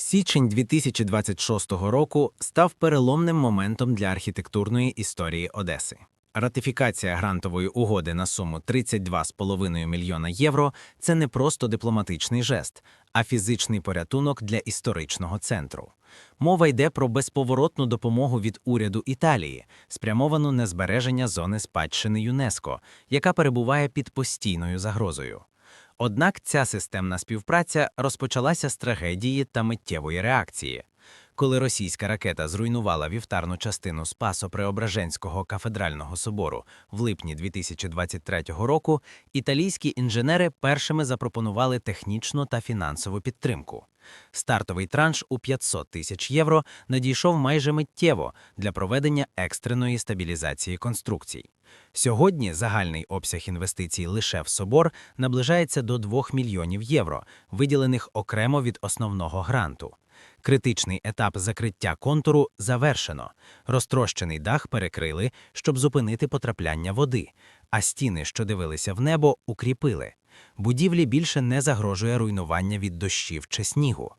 Січень 2026 року став переломним моментом для архітектурної історії Одеси. Ратифікація грантової угоди на суму 32,5 мільйона євро це не просто дипломатичний жест, а фізичний порятунок для історичного центру. Мова йде про безповоротну допомогу від уряду Італії, спрямовану на збереження зони спадщини ЮНЕСКО, яка перебуває під постійною загрозою. Однак ця системна співпраця розпочалася з трагедії та миттєвої реакції. Коли російська ракета зруйнувала вівтарну частину Спасо-Преображенського кафедрального собору в липні 2023 року, італійські інженери першими запропонували технічну та фінансову підтримку. Стартовий транш у 500 тисяч євро надійшов майже миттєво для проведення екстреної стабілізації конструкцій. Сьогодні загальний обсяг інвестицій лише в собор наближається до 2 мільйонів євро, виділених окремо від основного гранту. Критичний етап закриття контуру завершено. Розтрощений дах перекрили, щоб зупинити потрапляння води, а стіни, що дивилися в небо, укріпили. Будівлі більше не загрожує руйнування від дощів чи снігу.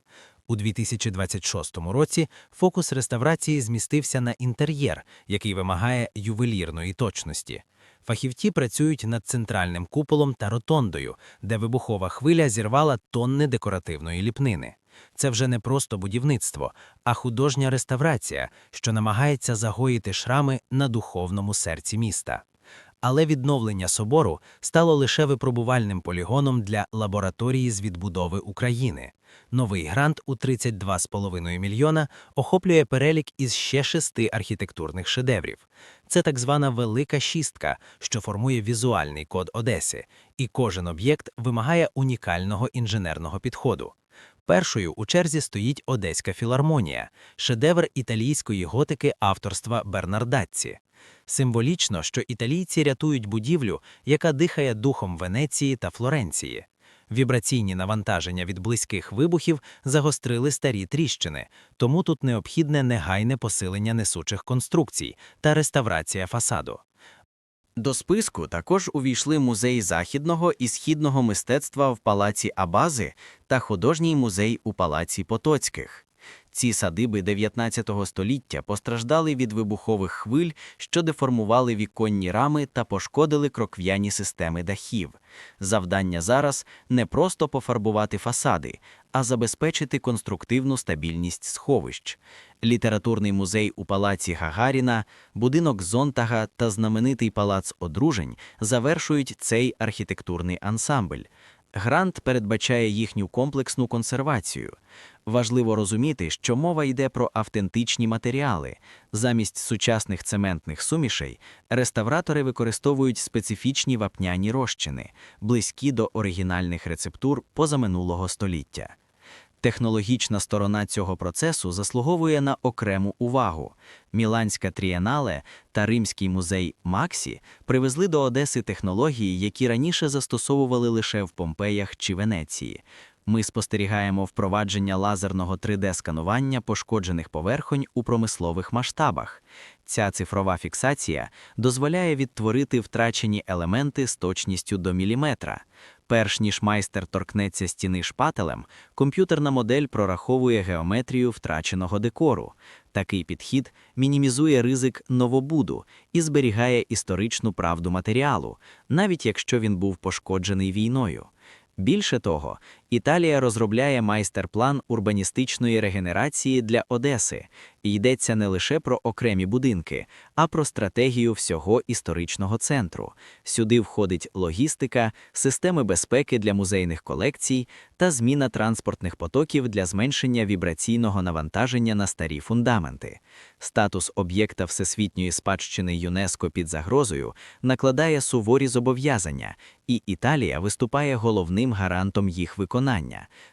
У 2026 році фокус реставрації змістився на інтер'єр, який вимагає ювелірної точності. Фахівці працюють над центральним куполом та ротондою, де вибухова хвиля зірвала тонни декоративної ліпнини. Це вже не просто будівництво, а художня реставрація, що намагається загоїти шрами на духовному серці міста. Але відновлення собору стало лише випробувальним полігоном для лабораторії з відбудови України. Новий грант у 32,5 мільйона охоплює перелік із ще шести архітектурних шедеврів. Це так звана велика шістка, що формує візуальний код Одеси, і кожен об'єкт вимагає унікального інженерного підходу. Першою у черзі стоїть Одеська філармонія, шедевр італійської готики авторства Бернардацці. Символічно, що італійці рятують будівлю, яка дихає духом Венеції та Флоренції. Вібраційні навантаження від близьких вибухів загострили старі тріщини, тому тут необхідне негайне посилення несучих конструкцій та реставрація фасаду. До списку також увійшли музей західного і східного мистецтва в палаці Абази та художній музей у палаці Потоцьких. Ці садиби 19 століття постраждали від вибухових хвиль, що деформували віконні рами та пошкодили крокв'яні системи дахів. Завдання зараз не просто пофарбувати фасади, а забезпечити конструктивну стабільність сховищ. Літературний музей у палаці Гагаріна, будинок Зонтага та знаменитий палац одружень завершують цей архітектурний ансамбль. Грант передбачає їхню комплексну консервацію. Важливо розуміти, що мова йде про автентичні матеріали. Замість сучасних цементних сумішей реставратори використовують специфічні вапняні розчини, близькі до оригінальних рецептур позаминулого століття. Технологічна сторона цього процесу заслуговує на окрему увагу. Міланська трієнале та Римський музей Максі привезли до Одеси технології, які раніше застосовували лише в Помпеях чи Венеції. Ми спостерігаємо впровадження лазерного 3D-сканування пошкоджених поверхонь у промислових масштабах. Ця цифрова фіксація дозволяє відтворити втрачені елементи з точністю до міліметра. Перш ніж майстер торкнеться стіни шпателем, комп'ютерна модель прораховує геометрію втраченого декору. Такий підхід мінімізує ризик новобуду і зберігає історичну правду матеріалу, навіть якщо він був пошкоджений війною. Більше того, Італія розробляє майстер-план урбаністичної регенерації для Одеси, і йдеться не лише про окремі будинки, а про стратегію всього історичного центру. Сюди входить логістика, системи безпеки для музейних колекцій та зміна транспортних потоків для зменшення вібраційного навантаження на старі фундаменти. Статус об'єкта всесвітньої спадщини ЮНЕСКО під загрозою накладає суворі зобов'язання, і Італія виступає головним гарантом їх виконання.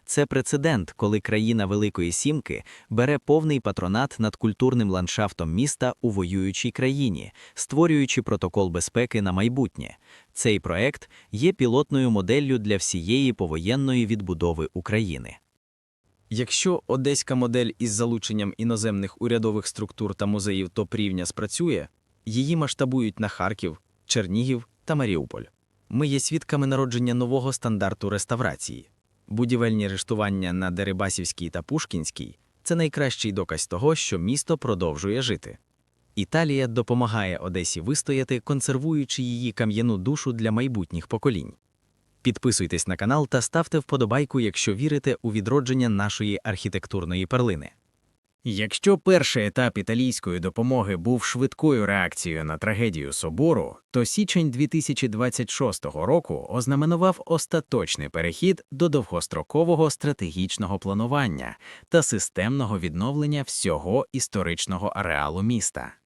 Це прецедент, коли країна Великої Сімки бере повний патронат над культурним ландшафтом міста у воюючій країні, створюючи протокол безпеки на майбутнє. Цей проект є пілотною моделлю для всієї повоєнної відбудови України. Якщо одеська модель із залученням іноземних урядових структур та музеїв топ-рівня спрацює, її масштабують на Харків, Чернігів та Маріуполь. Ми є свідками народження нового стандарту реставрації. Будівельні рештування на Дерибасівській та Пушкінській це найкращий доказ того, що місто продовжує жити. Італія допомагає Одесі вистояти, консервуючи її кам'яну душу для майбутніх поколінь. Підписуйтесь на канал та ставте вподобайку, якщо вірите у відродження нашої архітектурної перлини. Якщо перший етап італійської допомоги був швидкою реакцією на трагедію собору, то січень 2026 року ознаменував остаточний перехід до довгострокового стратегічного планування та системного відновлення всього історичного ареалу міста.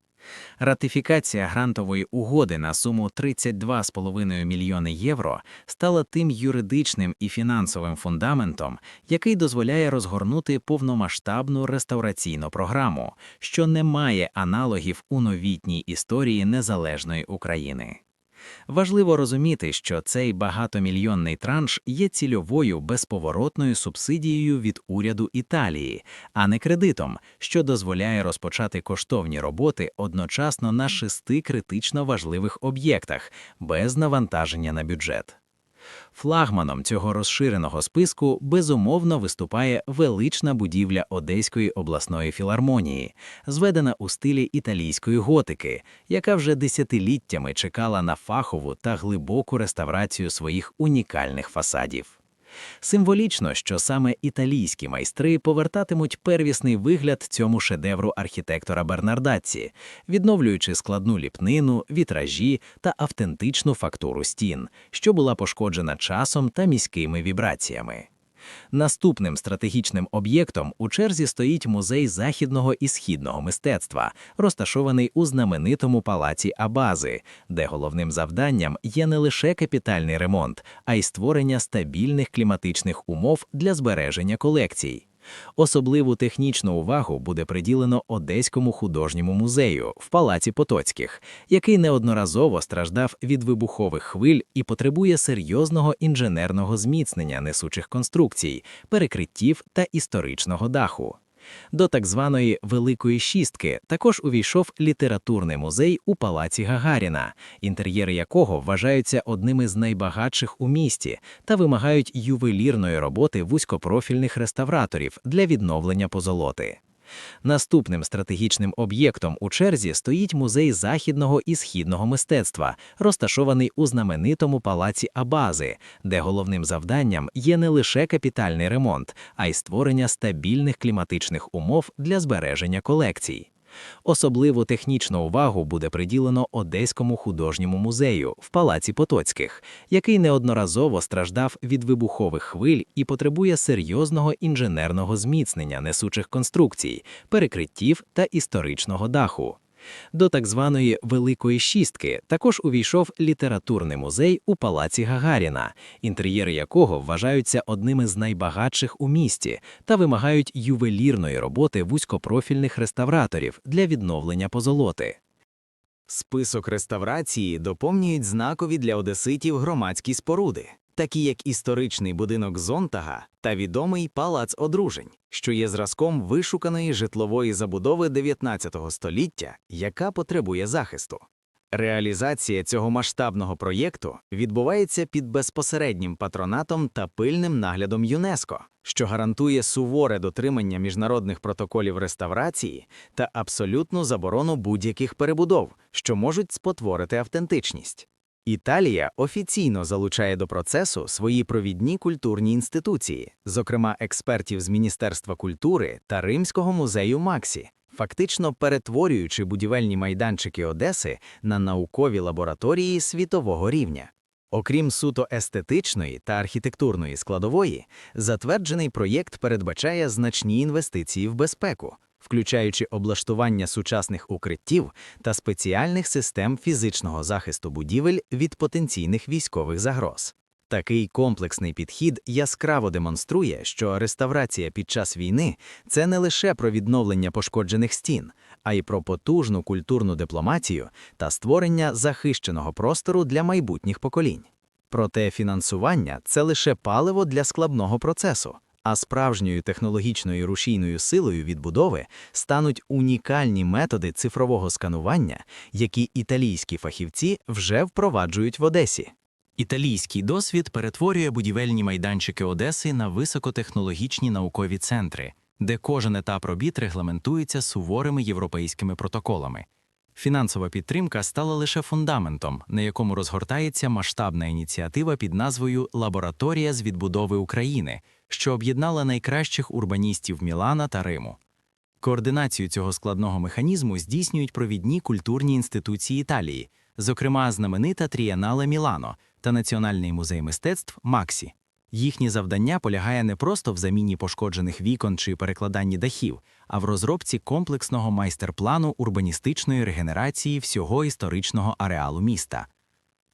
Ратифікація грантової угоди на суму 32,5 мільйони євро стала тим юридичним і фінансовим фундаментом, який дозволяє розгорнути повномасштабну реставраційну програму, що не має аналогів у новітній історії незалежної України. Важливо розуміти, що цей багатомільйонний транш є цільовою безповоротною субсидією від уряду Італії, а не кредитом, що дозволяє розпочати коштовні роботи одночасно на шести критично важливих об'єктах без навантаження на бюджет. Флагманом цього розширеного списку безумовно виступає велична будівля Одеської обласної філармонії, зведена у стилі італійської готики, яка вже десятиліттями чекала на фахову та глибоку реставрацію своїх унікальних фасадів. Символічно, що саме італійські майстри повертатимуть первісний вигляд цьому шедевру архітектора Бернардацці, відновлюючи складну ліпнину, вітражі та автентичну фактуру стін, що була пошкоджена часом та міськими вібраціями. Наступним стратегічним об'єктом у черзі стоїть музей західного і східного мистецтва, розташований у знаменитому палаці Абази, де головним завданням є не лише капітальний ремонт, а й створення стабільних кліматичних умов для збереження колекцій. Особливу технічну увагу буде приділено Одеському художньому музею в Палаці Потоцьких, який неодноразово страждав від вибухових хвиль і потребує серйозного інженерного зміцнення несучих конструкцій, перекриттів та історичного даху. До так званої Великої шістки також увійшов літературний музей у Палаці Гагаріна, інтер'єри якого вважаються одними з найбагатших у місті та вимагають ювелірної роботи вузькопрофільних реставраторів для відновлення позолоти. Наступним стратегічним об'єктом у черзі стоїть музей західного і східного мистецтва, розташований у знаменитому палаці Абази, де головним завданням є не лише капітальний ремонт, а й створення стабільних кліматичних умов для збереження колекцій. Особливу технічну увагу буде приділено Одеському художньому музею в Палаці Потоцьких, який неодноразово страждав від вибухових хвиль і потребує серйозного інженерного зміцнення несучих конструкцій, перекриттів та історичного даху. До так званої Великої шістки також увійшов літературний музей у Палаці Гагаріна, інтер'єри якого вважаються одними з найбагатших у місті та вимагають ювелірної роботи вузькопрофільних реставраторів для відновлення позолоти. Список реставрації доповнюють знакові для одеситів громадські споруди, такі як історичний будинок Зонтага та відомий палац одружень, що є зразком вишуканої житлової забудови 19 століття, яка потребує захисту. Реалізація цього масштабного проєкту відбувається під безпосереднім патронатом та пильним наглядом ЮНЕСКО, що гарантує суворе дотримання міжнародних протоколів реставрації та абсолютну заборону будь-яких перебудов, що можуть спотворити автентичність. Італія офіційно залучає до процесу свої провідні культурні інституції, зокрема експертів з Міністерства культури та Римського музею Максі, фактично перетворюючи будівельні майданчики Одеси на наукові лабораторії світового рівня. Окрім суто естетичної та архітектурної складової, затверджений проєкт передбачає значні інвестиції в безпеку, включаючи облаштування сучасних укриттів та спеціальних систем фізичного захисту будівель від потенційних військових загроз. Такий комплексний підхід яскраво демонструє, що реставрація під час війни це не лише про відновлення пошкоджених стін, а й про потужну культурну дипломатію та створення захищеного простору для майбутніх поколінь. Проте фінансування це лише паливо для складного процесу, а справжньою технологічною рушійною силою відбудови стануть унікальні методи цифрового сканування, які італійські фахівці вже впроваджують в Одесі. Італійський досвід перетворює будівельні майданчики Одеси на високотехнологічні наукові центри, де кожен етап робіт регламентується суворими європейськими протоколами. Фінансова підтримка стала лише фундаментом, на якому розгортається масштабна ініціатива під назвою Лабораторія з відбудови України, що об'єднала найкращих урбаністів Мілана та Риму. Координацію цього складного механізму здійснюють провідні культурні інституції Італії, зокрема знаменита Трієнале Мілано та Національний музей мистецтв Максі. Їхнє завдання полягає не просто в заміні пошкоджених вікон чи перекладанні дахів, а в розробці комплексного майстер-плану урбаністичної регенерації всього історичного ареалу міста.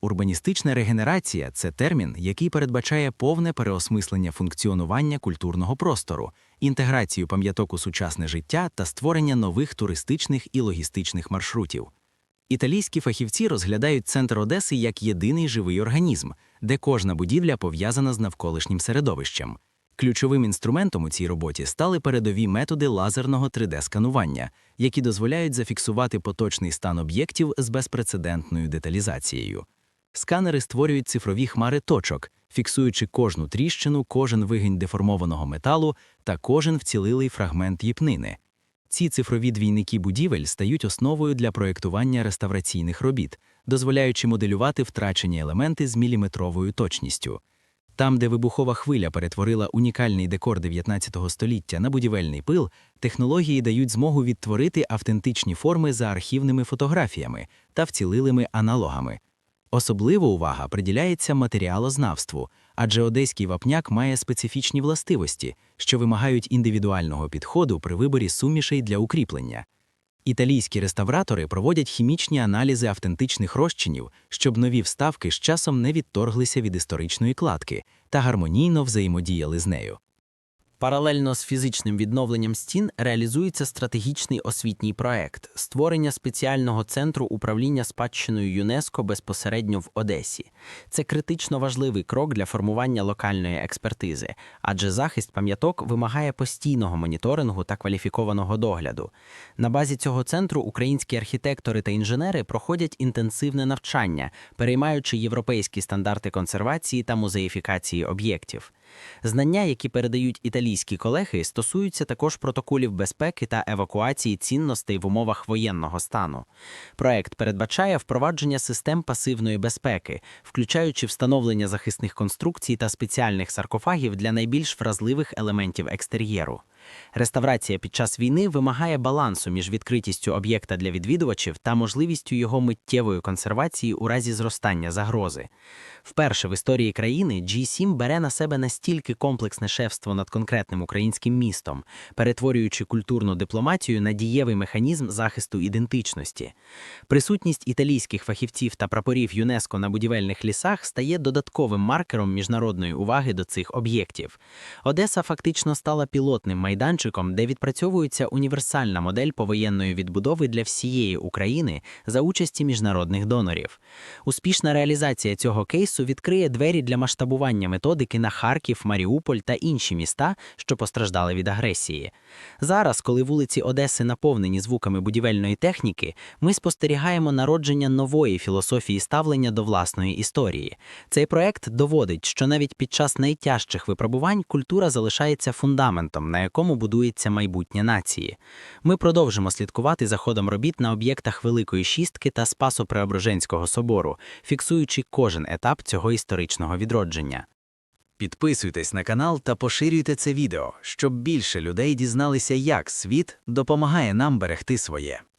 Урбаністична регенерація це термін, який передбачає повне переосмислення функціонування культурного простору, інтеграцію пам'яток у сучасне життя та створення нових туристичних і логістичних маршрутів. Італійські фахівці розглядають центр Одеси як єдиний живий організм, де кожна будівля пов'язана з навколишнім середовищем. Ключовим інструментом у цій роботі стали передові методи лазерного 3D-сканування, які дозволяють зафіксувати поточний стан об'єктів з безпрецедентною деталізацією. Сканери створюють цифрові хмари точок, фіксуючи кожну тріщину, кожен вигінь деформованого металу та кожен вцілилий фрагмент їпнини. Ці цифрові двійники будівель стають основою для проєктування реставраційних робіт, дозволяючи моделювати втрачені елементи з міліметровою точністю. Там, де вибухова хвиля перетворила унікальний декор 19 століття на будівельний пил, технології дають змогу відтворити автентичні форми за архівними фотографіями та вцілилими аналогами. Особлива увага приділяється матеріалознавству, адже одеський вапняк має специфічні властивості, що вимагають індивідуального підходу при виборі сумішей для укріплення. Італійські реставратори проводять хімічні аналізи автентичних розчинів, щоб нові вставки з часом не відторглися від історичної кладки та гармонійно взаємодіяли з нею. Паралельно з фізичним відновленням стін реалізується стратегічний освітній проект створення спеціального центру управління спадщиною ЮНЕСКО безпосередньо в Одесі. Це критично важливий крок для формування локальної експертизи, адже захист пам'яток вимагає постійного моніторингу та кваліфікованого догляду. На базі цього центру українські архітектори та інженери проходять інтенсивне навчання, переймаючи європейські стандарти консервації та музеїфікації об'єктів. Знання, які передають італійські колеги, стосуються також протоколів безпеки та евакуації цінностей в умовах воєнного стану. Проект передбачає впровадження систем пасивної безпеки, включаючи встановлення захисних конструкцій та спеціальних саркофагів для найбільш вразливих елементів екстер'єру. Реставрація під час війни вимагає балансу між відкритістю об'єкта для відвідувачів та можливістю його миттєвої консервації у разі зростання загрози. Вперше в історії країни G7 бере на себе настільки комплексне шефство над конкретним українським містом, перетворюючи культурну дипломатію на дієвий механізм захисту ідентичності. Присутність італійських фахівців та прапорів ЮНЕСКО на будівельних лісах стає додатковим маркером міжнародної уваги до цих об'єктів. Одеса фактично стала пілотним майданчиком, де відпрацьовується універсальна модель повоєнної відбудови для всієї України за участі міжнародних донорів. Успішна реалізація цього кейсу відкриє двері для масштабування методики на Харків, Маріуполь та інші міста, що постраждали від агресії. Зараз, коли вулиці Одеси наповнені звуками будівельної техніки, ми спостерігаємо народження нової філософії ставлення до власної історії. Цей проект доводить, що навіть під час найтяжчих випробувань культура залишається фундаментом, на якому будується майбутнє нації. Ми продовжимо слідкувати за ходом робіт на об'єктах Великої Шістки та Спасо-Преображенського собору, фіксуючи кожен етап цього історичного відродження. Підписуйтесь на канал та поширюйте це відео, щоб більше людей дізналися, як світ допомагає нам берегти своє.